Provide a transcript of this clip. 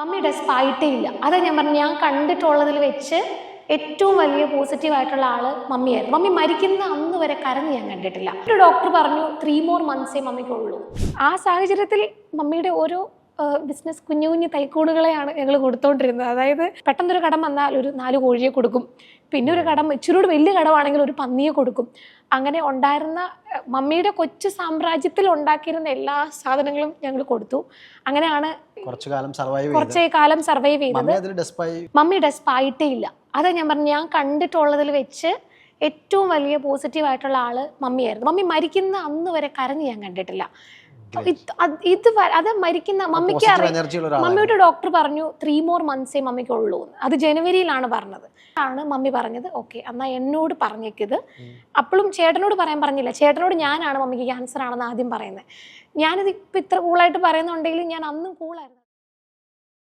Mummy ഡെസ്പ് ഇല്ല. അതാ ഞാൻ പറഞ്ഞു ഞാൻ കണ്ടിട്ടുള്ളതിൽ വെച്ച് ഏറ്റവും വലിയ പോസിറ്റീവ് ആയിട്ടുള്ള ആൾ മമ്മിയായിരുന്നു. മമ്മി മരിക്കുന്ന അന്ന് വരെ കരഞ്ഞ് ഞാൻ കണ്ടിട്ടില്ല. ഒരു ഡോക്ടർ പറഞ്ഞു ത്രീ മോർ മന്ത്സേ മമ്മിക്കുള്ളൂ. ആ സാഹചര്യത്തിൽ മമ്മിയുടെ ഓരോ ബിസിനസ് കുഞ്ഞു കുഞ്ഞു തൈക്കൂടുകളെയാണ് ഞങ്ങൾ കൊടുത്തോണ്ടിരുന്നത്. അതായത് പെട്ടെന്നൊരു കടം വന്നാൽ ഒരു നാല് കോഴിയെ കൊടുക്കും. പിന്നെ ഒരു കടം ഇച്ചിരൂടെ വലിയ കടമാണെങ്കിൽ ഒരു പന്നിയെ കൊടുക്കും. അങ്ങനെ ഉണ്ടായിരുന്ന മമ്മിയുടെ കൊച്ചു സാമ്രാജ്യത്തിൽ ഉണ്ടാക്കിയിരുന്ന എല്ലാ സാധനങ്ങളും ഞങ്ങൾ കൊടുത്തു. അങ്ങനെയാണ് കുറച്ചു കാലം സർവൈവ് കുറച്ചേ കാലം സർവൈവ് ചെയ്തത്. മമ്മി ഡെസ്പ് ആയിട്ടേ ഇല്ല. അതാ ഞാൻ പറഞ്ഞു ഞാൻ കണ്ടിട്ടുള്ളതിൽ വെച്ച് ഏറ്റവും വലിയ പോസിറ്റീവ് ആയിട്ടുള്ള ആൾ മമ്മിയായിരുന്നു. മമ്മി മരിക്കുന്ന അന്ന് വരെ കരഞ്ഞ് ഞാൻ കണ്ടിട്ടില്ല. ഇത് അത് മരിക്കുന്ന മമ്മിക്ക് മമ്മിയുടെ ഡോക്ടർ പറഞ്ഞു ത്രീ മോർ മന്ത്സേ മമ്മിക്കുള്ളൂ ഉള്ളൂ അത് ജനുവരിയിലാണ് പറഞ്ഞത്. ആണ് മമ്മി പറഞ്ഞത് ഓക്കെ എന്നാ എന്നോട് പറഞ്ഞേക്കിത് അപ്പോഴും ചേട്ടനോട് പറയാൻ പറഞ്ഞില്ല. ചേട്ടനോട് ഞാനാണ് മമ്മിക്ക് ക്യാൻസർ ആണെന്ന് ആദ്യം പറയുന്നത്. ഞാനിത് ഇപ്പം ഇത്ര കൂളായിട്ട് പറയുന്നുണ്ടെങ്കിൽ ഞാൻ അന്നും കൂളായിരുന്നു